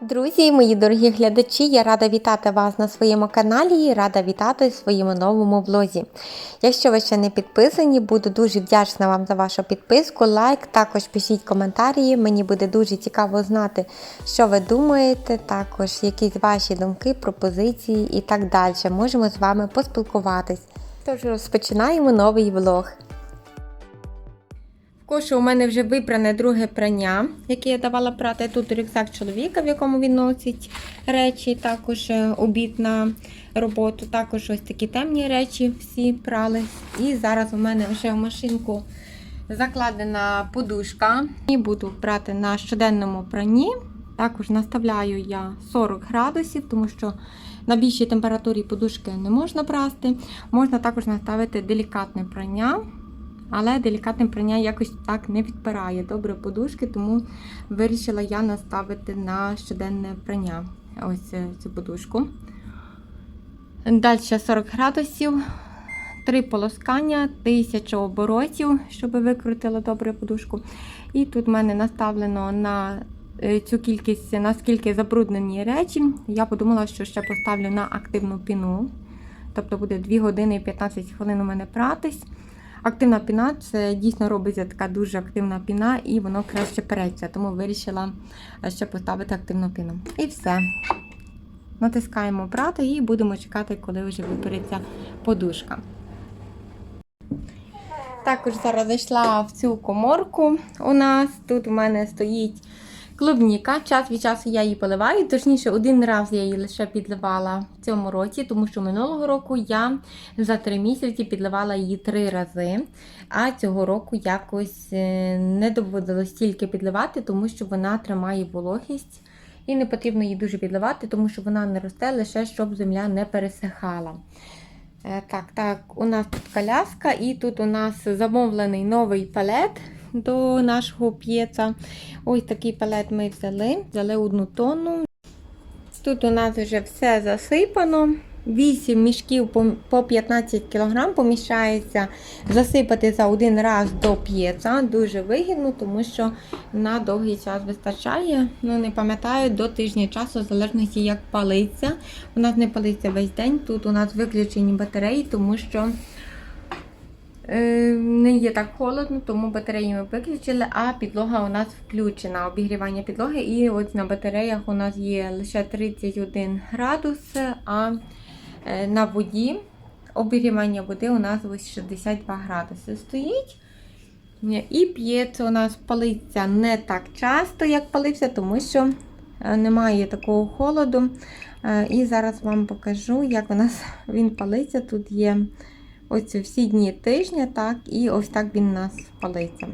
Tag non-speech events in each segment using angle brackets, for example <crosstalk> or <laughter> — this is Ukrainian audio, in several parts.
Друзі, мої дорогі глядачі, я рада вітати вас на своєму каналі і рада вітати в своєму новому влозі. Якщо ви ще не підписані, буду дуже вдячна вам за вашу підписку, лайк, також пишіть коментарі. Мені буде дуже цікаво знати, що ви думаєте, також якісь ваші думки, пропозиції і так далі. Можемо з вами поспілкуватись. Тож розпочинаємо новий влог. В у мене вже випране друге прання, яке я давала прати. Тут рюкзак чоловіка, в якому він носить речі, також е, обід на роботу. Також ось такі темні речі всі прали. І зараз у мене вже в машинку закладена подушка. І буду прати на щоденному пранні. Також наставляю я 40 градусів, тому що на більшій температурі подушки не можна прасти. Можна також наставити делікатне прання. Але делікатне прання якось так не відпирає добре подушки, тому вирішила я наставити на щоденне прання ось е, цю подушку. Далі 40 градусів, 3 полоскання, 1000 оборотів, щоб викрутила добре подушку. І тут в мене наставлено на е, цю кількість, наскільки забруднені речі. Я подумала, що ще поставлю на активну піну. Тобто буде 2 години і 15 хвилин у мене пратись. Активна піна це дійсно робиться така дуже активна піна, і воно краще переться. Тому вирішила ще поставити активну піну. І все. Натискаємо прати і будемо чекати, коли вже випереться подушка. Також зараз зайшла в цю коморку у нас. Тут у мене стоїть клубніка. Час від часу я її поливаю. Точніше, один раз я її лише підливала в цьому році, тому що минулого року я за три місяці підливала її три рази. А цього року якось е, не доводилось стільки підливати, тому що вона тримає вологість. І не потрібно її дуже підливати, тому що вона не росте лише щоб земля не пересихала. Е, Так, так, у нас тут коляска, і тут у нас замовлений новий палет до нашого п'єца. Ось такий палет ми взяли, взяли одну тонну. Тут у нас вже все засипано. 8 мішків по- по 15 кг поміщається засипати за один раз до п'єца. Дуже вигідно, тому що на довгий час вистачає. Ну, не пам'ятаю, до тижня часу, в залежності як палиться. У нас не палиться весь день. Тут у нас виключені батареї, тому що не є так холодно, тому батареї ми виключили, а підлога у нас включена, обігрівання підлоги. І от на батареях у нас є лише 31 градус, а е, на воді обігрівання води у нас ось 62 градуси стоїть. І п'ється у нас палиться не так часто, як палився, тому що е, немає такого холоду. Е, І зараз вам покажу, як у нас <laughs> він палиться. Тут є ось всі дні тижня, так, і ось так він у нас палиться.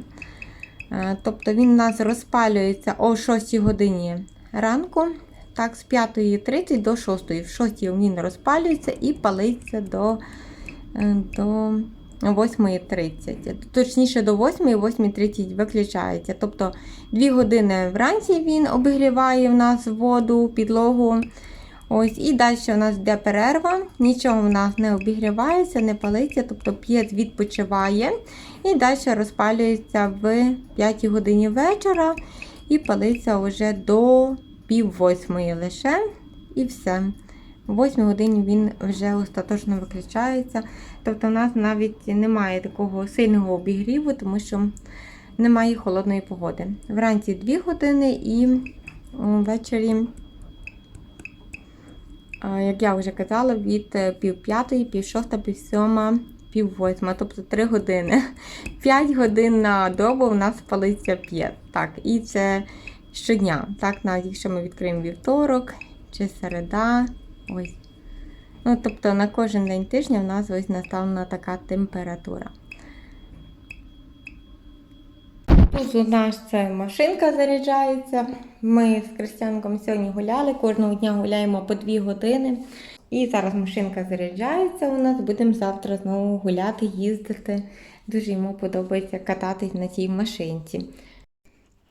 Е, Тобто він у нас розпалюється о 6 годині ранку, так, з 5.30 до 6. В 6 він розпалюється і палиться до, е, до 8.30. Точніше, до 8 і 8.30 виключається. Тобто 2 години вранці він обігріває в нас воду, підлогу. Ось, І далі у нас йде перерва, нічого в нас не обігрівається, не палиться, тобто п'єць відпочиває. І далі розпалюється в 5 годині вечора і палиться вже до пів восьмої лише. І все. В 8 годині він вже остаточно виключається. Тобто, в нас навіть немає такого сильного обігріву, тому що немає холодної погоди. Вранці 2 години і ввечері. Як я вже казала, від е, пів п'ятої, пів шоста, пів сьома, пів восьма, тобто 3 години. <laughs> 5 годин на добу у нас палиться п'ять. Так, і це щодня. Так, навіть якщо ми відкриємо вівторок чи середа. Ось. Ну, тобто на кожен день тижня в нас ось наставлена така температура. У нас це машинка заряджається. Ми з Кристянком сьогодні гуляли, кожного дня гуляємо по 2 години. І зараз машинка заряджається у нас. Будемо завтра знову гуляти, їздити. Дуже йому подобається кататись на цій машинці.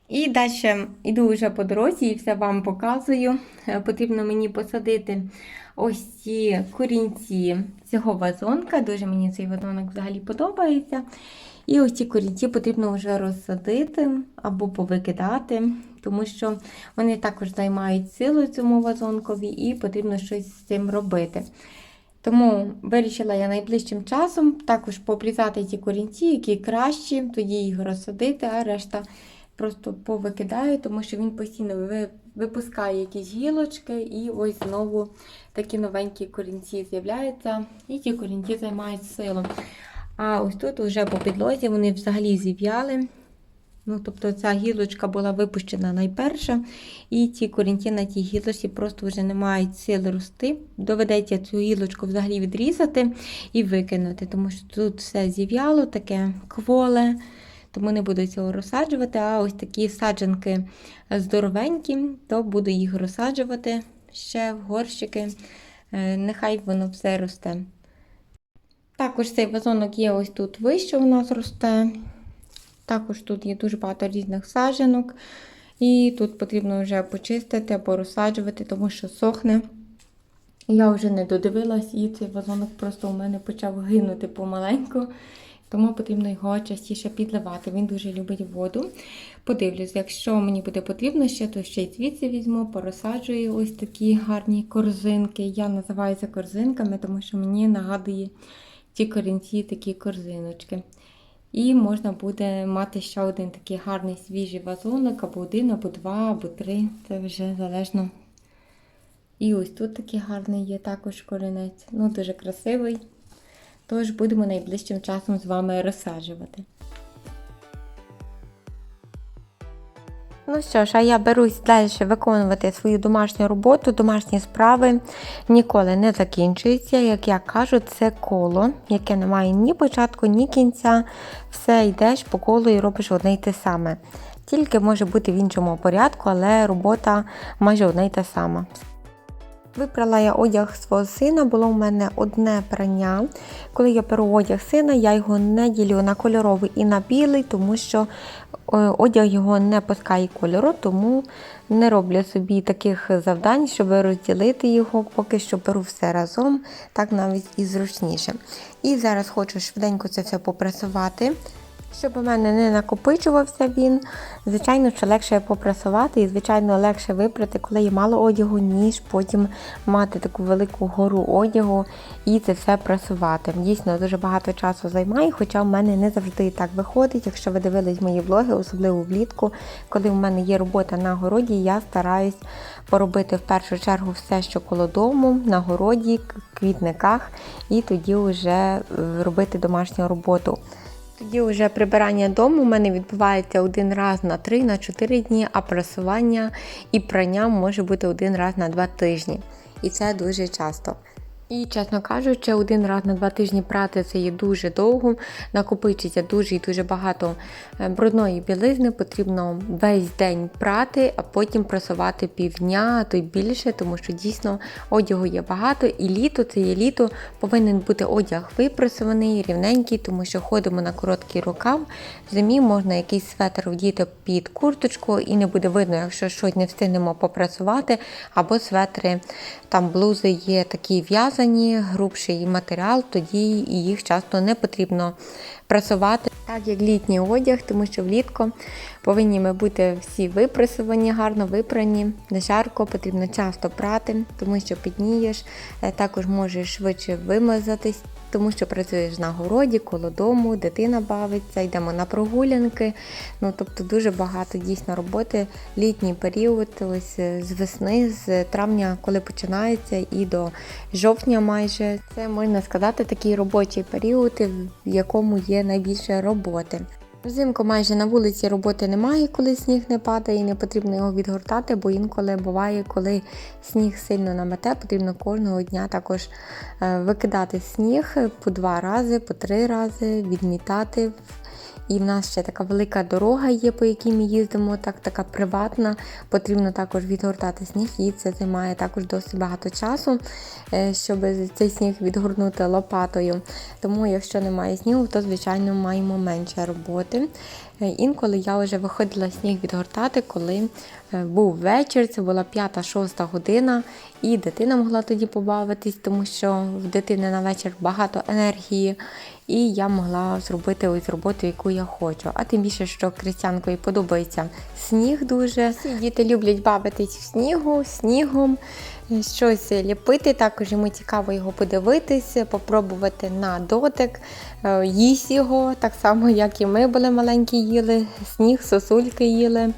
І далі йду вже по дорозі і все вам показую. Е, Потрібно мені посадити ось ці корінці цього вазонка. Дуже мені цей вазонок взагалі подобається. І ось ці корінці потрібно вже розсадити або повикидати, тому що вони також займають силу цьому вазонкові і потрібно щось з цим робити. Тому вирішила я найближчим часом також пообрізати ті корінці, які кращі, тоді їх розсадити, а решта просто повикидаю, тому що він постійно випускає якісь гілочки, і ось знову такі новенькі корінці з'являються, і ті корінці займають силу. А ось тут вже по підлозі вони взагалі зів'яли. Ну, тобто ця гілочка була випущена найперша, і ці корінці на тій гілочці просто вже не мають сили рости. Доведеться цю гілочку взагалі відрізати і викинути, тому що тут все зів'яло, таке кволе, тому не буду цього розсаджувати. А ось такі саджанки здоровенькі, то буду їх розсаджувати ще в горщики. Е, Нехай воно все росте. Також цей вазонок є ось тут вище у нас росте. Також тут є дуже багато різних саджанок. І тут потрібно вже почистити або розсаджувати, тому що сохне. Я вже не додивилась, і цей вазонок просто у мене почав гинути помаленьку. Тому потрібно його частіше підливати. Він дуже любить воду. Подивлюсь, якщо мені буде потрібно ще, то ще й звідси візьму, порозсаджую ось такі гарні корзинки. Я називаю це корзинками, тому що мені нагадує ті корінці, такі корзиночки. І можна буде мати ще один такий гарний свіжий вазонок, або один, або два, або три. Це вже залежно. І ось тут такий гарний є також корінець. Ну, дуже красивий. Тож будемо найближчим часом з вами розсаджувати. Ну що ж, а я берусь далі виконувати свою домашню роботу, домашні справи ніколи не закінчуються. Як я кажу, це коло, яке не має ні початку, ні кінця. Все йдеш по колу і робиш одне й те саме. Тільки може бути в іншому порядку, але робота майже одна й та сама. Випрала я одяг свого сина, було в мене одне прання. Коли я беру одяг сина, я його не ділю на кольоровий і на білий, тому що е, одяг його не пускає кольору, тому не роблю собі таких завдань, щоб розділити його, поки що беру все разом, так навіть і зручніше. І зараз хочу швиденько це все попрасувати. Щоб у мене не накопичувався він, звичайно, що легше попрасувати і, звичайно, легше випрати, коли є мало одягу, ніж потім мати таку велику гору одягу і це все прасувати. Дійсно, дуже багато часу займає, хоча в мене не завжди так виходить. Якщо ви дивились мої влоги, особливо влітку, коли в мене є робота на городі, я стараюсь поробити в першу чергу все, що коло дому, на городі, квітниках, і тоді вже е, робити домашню роботу. Тоді вже прибирання дому у мене відбувається один раз на 3 на 4 дні, а прасування і прання може бути один раз на 2 тижні. І це дуже часто. І, чесно кажучи, один раз на два тижні прати це є дуже довго, накопичиться дуже і дуже багато е, брудної білизни, потрібно весь день прати, а потім прасувати півдня, а то й більше, тому що дійсно одягу є багато, і літо це є літо, повинен бути одяг випрасований, рівненький, тому що ходимо на короткий рукав. В зимі можна якийсь светр вдіти під курточку і не буде видно, якщо щось не встигнемо попрасувати, або светри, там блузи є такі в'язані, грубший матеріал, тоді їх часто не потрібно прасувати, так як літній одяг, тому що влітку повинні ми бути всі випрасовані, гарно випрані, не жарко, потрібно часто прати, тому що піднієш, е, також можеш швидше вимазатись. Тому що працюєш на городі, коло дому, дитина бавиться, йдемо на прогулянки. Ну тобто дуже багато дійсно роботи. Літній період, ось е, з весни, з травня, коли починається, і до жовтня майже. Це можна сказати такий робочий період, в якому є найбільше роботи. Взимку майже на вулиці роботи немає, коли сніг не падає і не потрібно його відгортати, бо інколи буває, коли сніг сильно намете, потрібно кожного дня також е, викидати сніг по два рази, по три рази, відмітати. І в нас ще така велика дорога є, по якій ми їздимо, так така приватна. Потрібно також відгортати сніг, і це займає також досить багато часу, е, щоб цей сніг відгорнути лопатою. Тому, якщо немає снігу, то звичайно маємо менше роботи. Е, Інколи я вже виходила сніг відгортати, коли е, був вечір, це була 5-6 година, і дитина могла тоді побавитись, тому що в дитини на вечір багато енергії, і я могла зробити ось роботу, яку я хочу. А тим більше, що Крістянкові подобається сніг дуже. Діти люблять бавитись в снігу, снігом, е, щось ліпити. Також йому цікаво його подивитись, попробувати на дотик, е, їсть його, так само, як і ми були маленькі, їли сніг, сосульки їли.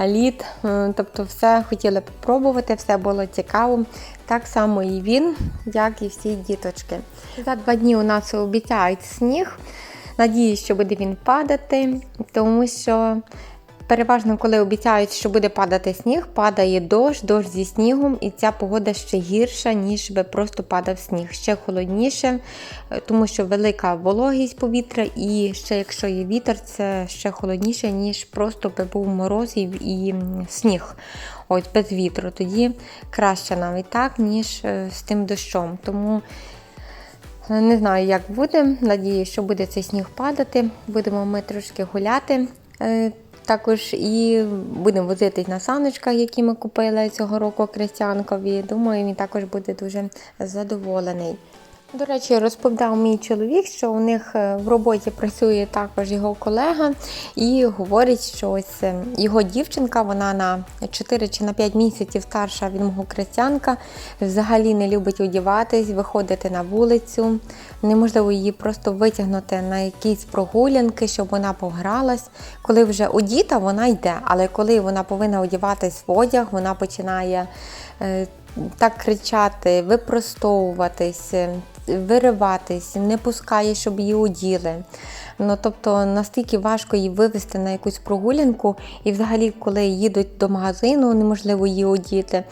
Лід, Е, тобто все хотіли попробувати, все було цікаво. Так само і він, як і всі діточки. За два дні у нас обіцяють сніг. Надіюсь, що буде він падати, тому що переважно, коли обіцяють, що буде падати сніг, падає дощ, дощ зі снігом, і ця погода ще гірша, ніж би просто падав сніг. Ще холодніше, тому що велика вологість повітря, і ще якщо є вітер, це ще холодніше, ніж просто би був мороз і, і сніг. Ось без вітру. Тоді краще навіть так, ніж е, з тим дощом. Тому Е, не знаю, як буде. Надію, що буде цей сніг падати. Будемо ми трошки гуляти. Е, Також і будемо возитись на саночках, які ми купили цього року Крестянкові. Думаю, він також буде дуже задоволений. До речі, розповідав мій чоловік, що у них е, в роботі працює також його колега, і говорить, що ось е, його дівчинка, вона на 4 чи на 5 місяців старша від мого крестянка, взагалі не любить одягатись, виходити на вулицю. Неможливо її просто витягнути на якісь прогулянки, щоб вона погралась. Коли вже одіта, вона йде, але коли вона повинна одягатись в одяг, вона починає. е, так кричати, випростовуватись, вириватись, не пускає, щоб її оділи. Ну, тобто настільки важко її вивести на якусь прогулянку, і взагалі, коли їдуть до магазину, неможливо її одіти.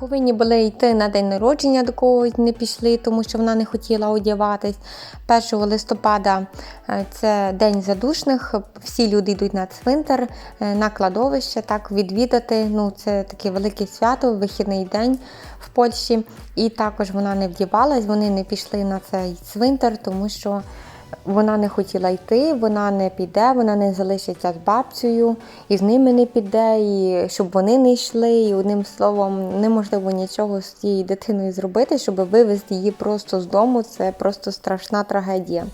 Повинні були йти на день народження, до когось не пішли, тому що вона не хотіла одягатись. 1 листопада е, це день задушних. Всі люди йдуть на цвинтар, е, на кладовище, так відвідати. Ну, це таке велике свято, вихідний день в Польщі. І також вона не вдівалась, вони не пішли на цей цвинтар, тому що вона не хотіла йти, вона не піде, вона не залишиться з бабцею, і з ними не піде, і щоб вони не йшли. І одним словом, неможливо нічого з цією дитиною зробити, щоб вивезти її просто з дому. Це просто страшна трагедія.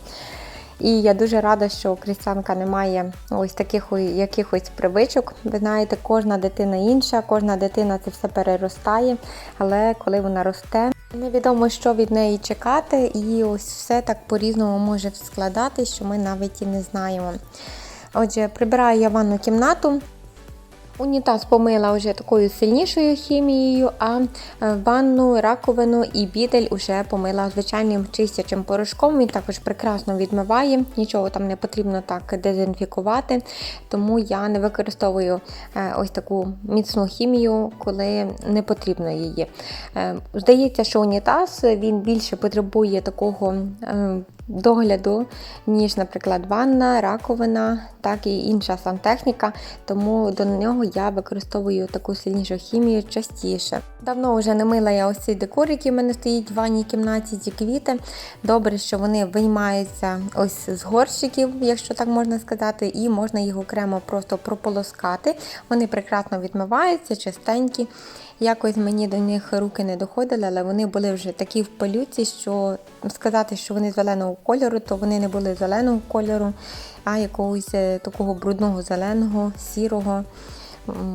І я дуже рада, що Крістянка не має ось таких якихось привичок. Ви знаєте, кожна дитина інша, кожна дитина це все переростає, але коли вона росте, невідомо, що від неї чекати, і ось все так по-різному може складати, що ми навіть і не знаємо. Отже, прибираю я ванну кімнату. Унітаз помила вже такою сильнішою хімією, а е, ванну, раковину і бідель вже помила звичайним чистячим порошком. Він також прекрасно відмиває, нічого там не потрібно так дезінфікувати. Тому я не використовую е, ось таку міцну хімію, коли не потрібно її. Е, Здається, що унітаз він більше потребує такого. Догляду, ніж, наприклад, ванна, раковина, так і інша сантехніка, тому до нього я використовую таку сильнішу хімію частіше. Давно вже не мила я ось цей декор, який в мене стоїть в ванній кімнаті, ці квіти. Добре, що вони виймаються ось з горщиків, якщо так можна сказати, і можна їх окремо просто прополоскати. Вони прекрасно відмиваються, чистенькі. Якось мені до них руки не доходили, але вони були вже такі в пилюці, що сказати, що вони зеленого кольору, то вони не були зеленого кольору, а якогось е, такого брудного зеленого, сірого.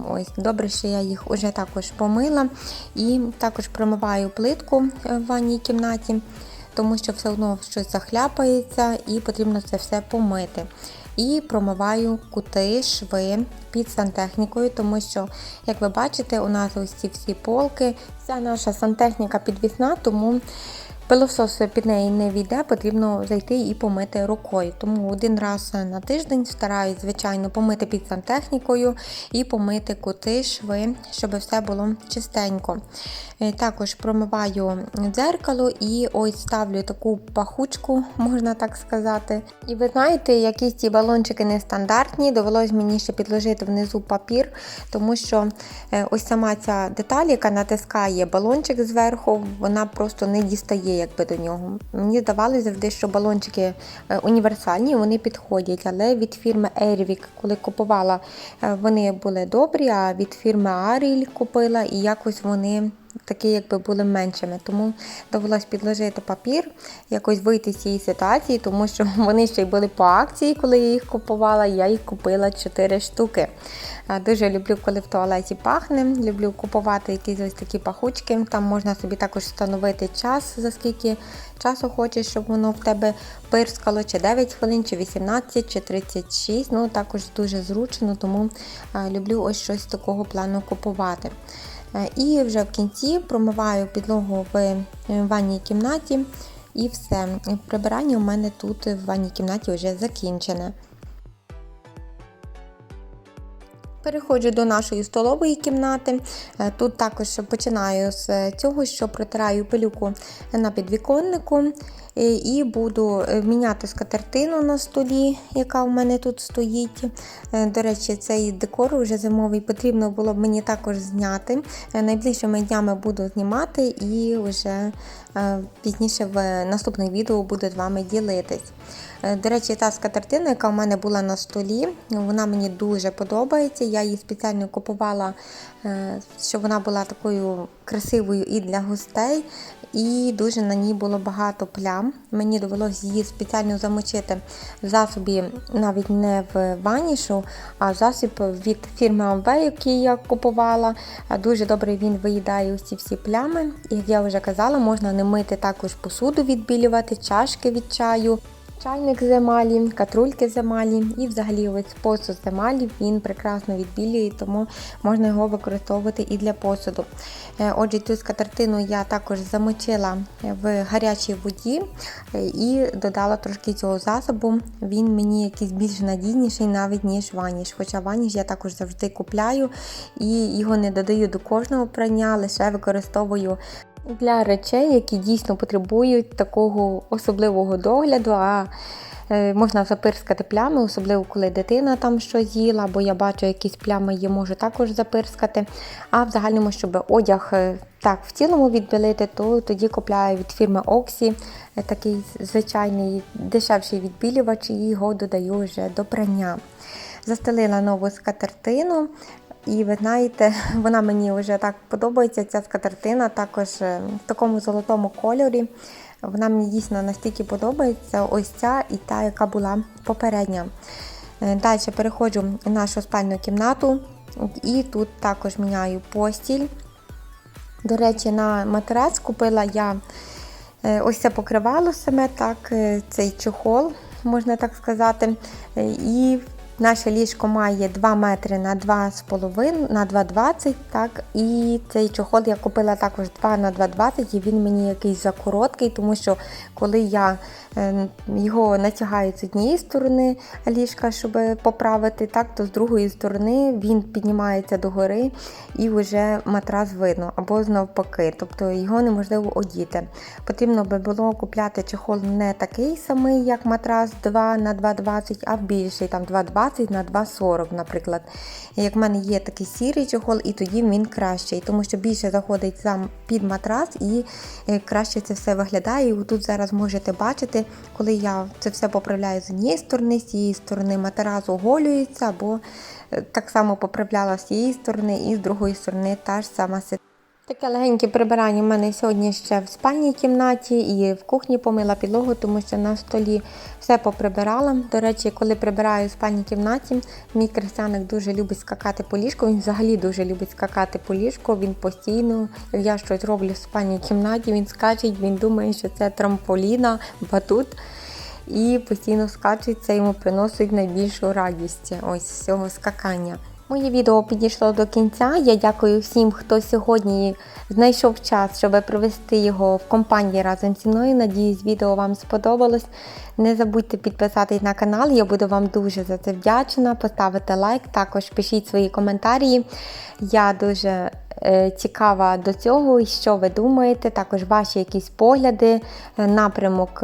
Ось добре, що я їх уже також помила і також промиваю плитку е, в ванній кімнаті, тому що все одно щось захляпається і потрібно це все помити. І промиваю кути, шви під сантехнікою, тому що, як ви бачите, у нас ось ці всі полки, вся наша сантехніка підвісна, тому пилосос під неї не війде, потрібно зайти і помити рукою. Тому один раз на тиждень стараюсь, звичайно, помити під сантехнікою і помити кути, шви, щоб все було чистенько. Е, Також промиваю дзеркало і ось ставлю таку пахучку, можна так сказати. І ви знаєте, якісь ці балончики нестандартні, довелось мені ще підложити внизу папір, тому що е, ось сама ця деталь, яка натискає балончик зверху, вона просто не дістає, якби до нього. Мені здавалося завжди, що балончики е, універсальні, вони підходять. Але від фірми Airwick, коли купувала, е, вони були добрі, а від фірми Ariel купила і якось вони. Такі, якби були меншими, тому довелось підложити папір, якось вийти з цієї ситуації, тому що <laughs> вони ще й були по акції, коли я їх купувала. Я їх купила 4 штуки. Дуже люблю, коли в туалеті пахне. Люблю купувати якісь ось такі пахучки. Там можна собі також встановити час, за скільки часу хочеш, щоб воно в тебе пирскало, чи 9 хвилин, чи 18, чи 36. Ну також дуже зручно, тому люблю ось щось такого плану купувати. Е, І вже в кінці промиваю підлогу в е, ванній кімнаті. І все. Прибирання у мене тут в ванній кімнаті вже закінчене. Переходжу до нашої столової кімнати. Е, Тут також починаю з цього, що протираю пилюку на підвіконнику е, і буду е, міняти скатертину на столі, яка у мене тут стоїть. До речі, цей декор вже зимовий потрібно було б мені також зняти. Найближчими днями буду знімати і вже пізніше в наступних відео буду з вами ділитись. Е, До речі, та скатертина, яка у мене була на столі, вона мені дуже подобається. Я її спеціально купувала, е, щоб вона була такою красивою і для гостей, і дуже на ній було багато плям. Мені довелося її спеціально замочити в засобі навіть не в ванішу, а в засіб від фірми Amway, який я купувала. Дуже добре він виїдає усі всі плями. І як я вже казала, можна не мити також посуду відбілювати, чашки від чаю. Чайник з емалі, катрульки з емалі і взагалі ось посуд з емалі він прекрасно відбілює, тому можна його використовувати і для посуду. Е, Отже, цю скатертину я також замочила в гарячій воді е, і додала трошки цього засобу. Він мені якийсь більш надійніший навіть ніж ваніш. Хоча ваніш я також завжди купляю і його не додаю до кожного прання, лише використовую для речей, які дійсно потребують такого особливого догляду. а е, Можна запирскати плями, особливо коли дитина там щось їла, бо я бачу, якісь плями її можу також запирскати. А в загальному, щоб одяг е, так в цілому відбілити, то тоді купляю від фірми Oxy е, такий звичайний дешевший відбілювач і його додаю вже до прання. Застелила нову скатертину. І ви знаєте, <laughs> вона мені вже так подобається. Ця скатертина також е, в такому золотому кольорі. Вона мені дійсно настільки подобається. Ось ця і та, яка була попередня. Е, Далі переходжу в нашу спальну кімнату, і тут також міняю постіль. До речі, на матрац купила я е, ось це покривало саме так, цей чохол, можна так сказати. І наше ліжко має 2 метри на 2,5 на 2,20, так, і цей чохол я купила також 2 на 2,20, і він мені якийсь закороткий, тому що коли я е, його натягаю з однієї сторони ліжка, щоб поправити, так, то з другої сторони він піднімається догори і вже матрас видно, або навпаки, тобто його неможливо одіти. Потрібно би було купляти чохол не такий самий, як матрас 2 на 2,20, а більший, там 2,20 на 2,40, наприклад. Як в мене є такий сірий чохол, і тоді він кращий, тому що більше заходить сам під матрас і е, краще це все виглядає. І тут зараз можете бачити, коли я це все поправляю з однієї сторони, з цієї сторони матрас оголюється, або е, так само поправляла з цієї сторони, і з другої сторони та ж сама ситуація. Таке легеньке прибирання в мене сьогодні ще в спальній кімнаті і в кухні помила підлогу, тому що на столі все поприбирала. До речі, коли прибираю в спальній кімнаті, мій крестяник дуже любить скакати по ліжку. Він взагалі дуже любить скакати по ліжку. Він постійно, я щось роблю в спальній кімнаті, він скачить, він думає, що це трамполіна, батут. І постійно скачуть, йому приносить найбільшу радість ось з цього скакання. Моє відео підійшло до кінця. Я дякую всім, хто сьогодні знайшов час, щоб провести його в компанії разом зі мною. Надіюсь, відео вам сподобалось. Не забудьте підписатись на канал, я буду вам дуже за це вдячна. Поставити лайк, також пишіть свої коментарі. Я дуже е, цікава до цього, що ви думаєте, також ваші якісь погляди, е, напрямок.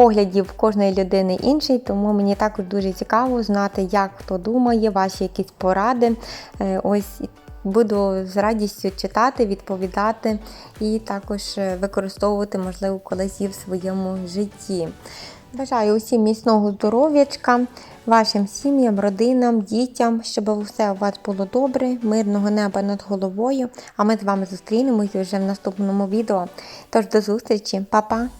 Поглядів кожної людини інший, тому мені також дуже цікаво знати, як хто думає, ваші якісь поради. Е, Ось Буду з радістю читати, відповідати і також е, використовувати, можливо, колись в своєму житті. Бажаю усім міцного здоров'ячка, вашим сім'ям, родинам, дітям, щоб все у вас було добре, мирного неба над головою. А ми з вами зустрінемося вже в наступному відео. Тож до зустрічі, Па-па!